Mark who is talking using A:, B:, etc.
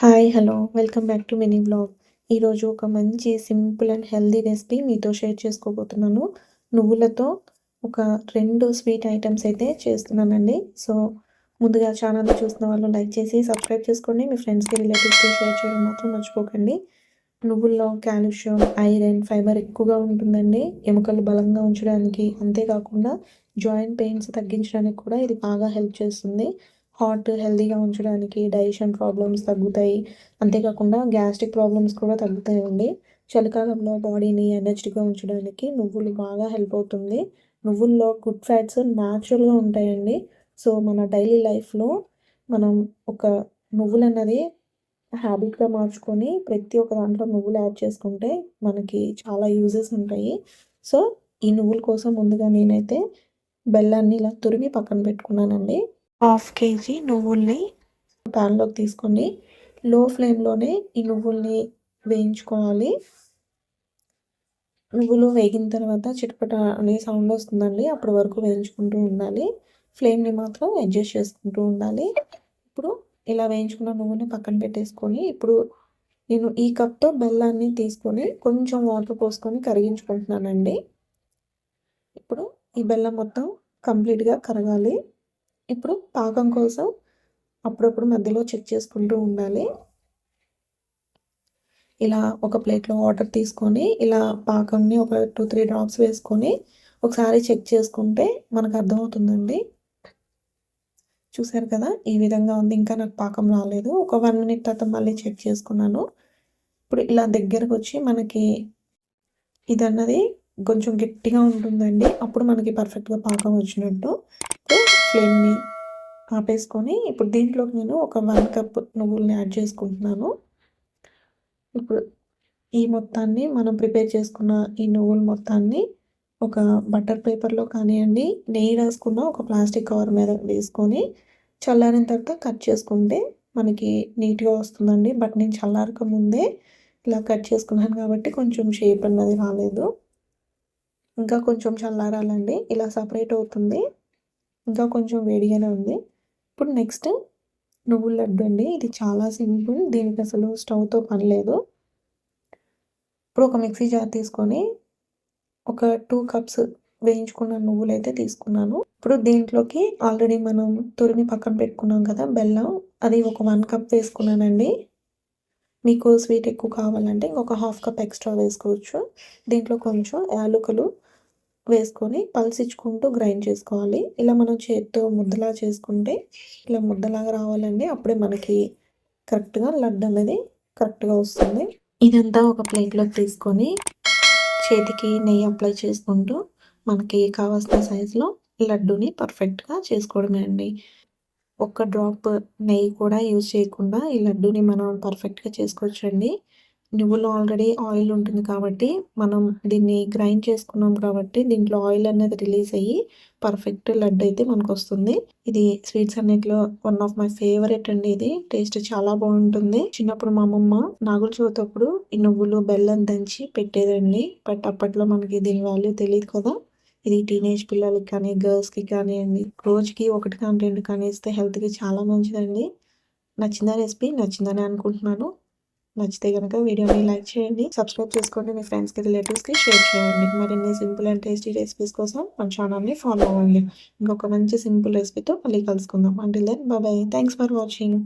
A: Hi hello welcome back to mini blog ఈరోజు ఒక మంచి సింపుల్ అండ్ హెల్దీ రెసిపీ మీతో షేర్ చేసుకోబోతున్నాను. నువ్వులతో ఒక రెండు స్వీట్ ఐటమ్స్ అయితే చేస్తున్నానండి. సో ముందుగా ఛానల్ చూసిన వాళ్ళు లైక్ చేసి సబ్స్క్రైబ్ చేసుకోండి. మీ ఫ్రెండ్స్కి రిలేటివ్స్కి షేర్ చేయడం మాత్రం మర్చిపోకండి. నువ్వుల్లో కాల్షియం ఐరన్ ఫైబర్ ఎక్కువగా ఉంటుందండి. ఎముకలు బలంగా ఉంచడానికి అంతేకాకుండా జాయింట్ పెయిన్స్ తగ్గించడానికి కూడా ఇది బాగా హెల్ప్ చేస్తుంది. హార్ట్ హెల్తీగా ఉంచడానికి డైజెషన్ ప్రాబ్లమ్స్ తగ్గుతాయి. అంతేకాకుండా గ్యాస్ట్రిక్ ప్రాబ్లమ్స్ కూడా తగ్గుతాయండి. చలికాలంలో బాడీని ఎనర్జెటిక్గా ఉంచడానికి నువ్వులు బాగా హెల్ప్ అవుతుంది. నువ్వుల్లో గుడ్ ఫ్యాట్స్ న్యాచురల్గా ఉంటాయండి. సో మన డైలీ లైఫ్లో మనం ఒక నువ్వులు అన్నది హ్యాబిట్గా మార్చుకొని ప్రతి ఒక్క దాంట్లో నువ్వులు యాడ్ చేసుకుంటే మనకి చాలా యూజెస్ ఉంటాయి. సో ఈ నువ్వుల కోసం ముందుగా నేనైతే బెల్లాన్ని ఇలా తురిమి పక్కన పెట్టుకున్నానండి. హాఫ్ కేజీ నువ్వుల్ని ప్యాన్లోకి తీసుకొని లో ఫ్లేమ్లోనే ఈ నువ్వుల్ని వేయించుకోవాలి. నువ్వులు వేగిన తర్వాత చిటపట అనే సౌండ్ వస్తుందండి. అప్పటి వరకు వేయించుకుంటూ ఉండాలి. ఫ్లేమ్ని మాత్రం అడ్జస్ట్ చేసుకుంటూ ఉండాలి. ఇప్పుడు ఇలా వేయించుకున్న నువ్వుని పక్కన పెట్టేసుకొని ఇప్పుడు నేను ఈ కప్తో బెల్లాన్ని తీసుకొని కొంచెం వాటర్ పోసుకొని కరిగించుకుంటున్నానండి. ఇప్పుడు ఈ బెల్లం మొత్తం కంప్లీట్గా కరగాలి. ఇప్పుడు పాకం కోసం అప్పుడప్పుడు మధ్యలో చెక్ చేసుకుంటూ ఉండాలి. ఇలా ఒక ప్లేట్లో వాటర్ తీసుకొని ఇలా పాకంని ఒక టూ త్రీ డ్రాప్స్ వేసుకొని ఒకసారి చెక్ చేసుకుంటే మనకు అర్థమవుతుందండి. చూసారు కదా? ఈ విధంగా ఉంది. ఇంకా నాకు పాకం రాలేదు. ఒక వన్ మినిట్ తర్వాత మళ్ళీ చెక్ చేసుకున్నాను. ఇప్పుడు ఇలా దగ్గరకు వచ్చి మనకి ఇది అన్నది కొంచెం గట్టిగా ఉంటుందండి. అప్పుడు మనకి పర్ఫెక్ట్గా పాకం వచ్చినట్టు. ఫ్లేమ్ని ఆపేసుకొని ఇప్పుడు దీంట్లోకి నేను ఒక వన్ కప్ నువ్వుల్ని యాడ్ చేసుకుంటున్నాను. ఇప్పుడు ఈ మొత్తాన్ని మనం ప్రిపేర్ చేసుకున్న ఈ నువ్వుల మొత్తాన్ని ఒక బటర్ పేపర్లో కానివ్వండి నెయ్యి రాసుకున్న ఒక ప్లాస్టిక్ కవర్ మీద వేసుకొని చల్లారిన తర్వాత కట్ చేసుకుంటే మనకి నీట్గా వస్తుందండి. బట్ నేను చల్లారక ముందే ఇలా కట్ చేసుకున్నాను కాబట్టి కొంచెం షేప్ అన్నది రాలేదు. ఇంకా కొంచెం చల్లారాలండి. ఇలా సపరేట్ అవుతుంది. ఇంకా కొంచెం వేడిగానే ఉంది. ఇప్పుడు నెక్స్ట్ నువ్వుల లడ్డు అండి. ఇది చాలా సింపుల్. దీనికి అసలు స్టవ్తో పని లేదు. ఇప్పుడు ఒక మిక్సీ జార్ తీసుకొని ఒక టూ కప్స్ వేయించుకున్న నువ్వులు అయితే తీసుకున్నాను. ఇప్పుడు దీంట్లోకి ఆల్రెడీ మనం తురిమి పక్కన పెట్టుకున్నాం కదా బెల్లం. అది ఒక వన్ కప్ వేసుకున్నానండి. మీకు స్వీట్ ఎక్కువ కావాలంటే ఇంకొక హాఫ్ కప్ ఎక్స్ట్రా వేసుకోవచ్చు. దీంట్లో కొంచెం యాలకులు వేసుకొని పల్సిచ్చుకుంటూ గ్రైండ్ చేసుకోవాలి. ఇలా మనం చేత్తో ముద్దలా చేసుకుంటే ఇలా ముద్దలాగా రావాలండి. అప్పుడే మనకి కరెక్ట్గా లడ్డు అనేది కరెక్ట్గా వస్తుంది. ఇదంతా ఒక ప్లేట్లోకి తీసుకొని చేతికి నెయ్యి అప్లై చేసుకుంటూ మనకి కావాల్సిన సైజులో లడ్డుని పర్ఫెక్ట్గా చేసుకోవడమే అండి. ఒక్క డ్రాప్ నెయ్యి కూడా యూజ్ చేయకుండా ఈ లడ్డూని మనం పర్ఫెక్ట్గా చేసుకోవచ్చండి. నువ్వులో ఆల్రెడీ ఆయిల్ ఉంటుంది కాబట్టి మనం దీన్ని గ్రైండ్ చేసుకున్నాం కాబట్టి దీంట్లో ఆయిల్ అనేది రిలీజ్ అయ్యి పర్ఫెక్ట్ లడ్డు అయితే మనకు వస్తుంది ఇది స్వీట్స్ అన్నిటిలో వన్ ఆఫ్ మై ఫేవరెట్ అండి ఇది. టేస్ట్ చాలా బాగుంటుంది. చిన్నప్పుడు మా అమ్మమ్మ నాగుల చవితప్పుడు ఈ నువ్వులు బెల్లం దంచి పెట్టేదండి. బట్ అప్పట్లో మనకి దీని వాల్యూ తెలియదు కదా. ఇది టీనేజ్ పిల్లలకి కానీ గర్ల్స్కి కానివ్వండి రోజుకి ఒకటి కానీ రెండు కానీ ఇస్తే హెల్త్కి చాలా మంచిదండి. నచ్చిందా రెసిపీ? నచ్చిందని అనుకుంటున్నాను. నచ్చితే కనుక వీడియోని లైక్ చేయండి సబ్స్క్రైబ్ చేసుకోండి మీ ఫ్రెండ్స్కి రిలేటివ్స్కి షేర్ చేయండి. మరిన్ని సింపుల్ అండ్ టేస్టీ రెసిపీస్ కోసం మన ఛానల్ని ఫాలో అవ్వండి. ఇంకొక మంచి సింపుల్ రెసిపీతో మళ్ళీ కలుసుకుందాం. అంటే then bye thanks for watching